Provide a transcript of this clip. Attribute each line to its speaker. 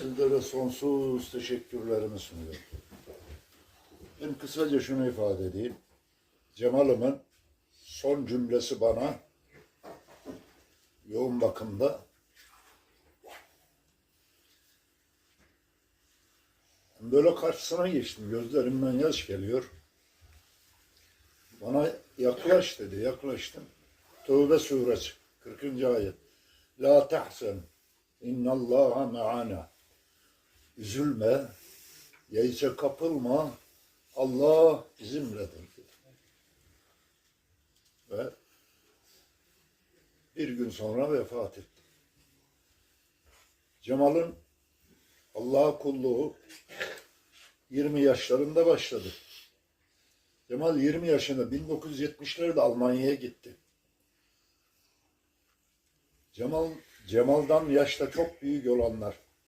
Speaker 1: Sizlere sonsuz teşekkürlerimi sunuyorum. Ben kısaca şunu ifade edeyim. Cemal'ımın son cümlesi bana yoğun bakımda böyle karşısına geçtim. Gözlerimden yaş geliyor. Bana yaklaş dedi. Yaklaştım. Tövbe suresi 40. ayet. La tahsen innallaha ma'ana. Üzülme, yeyse kapılma. Allah bizimledir. Ve bir gün sonra vefat etti. Cemal'ın Allah'a kulluğu 20 yaşlarında başladı. Cemal 20 yaşında 1970'lerde Almanya'ya gitti. Cemal Cemal'dan yaşta çok büyük olanlar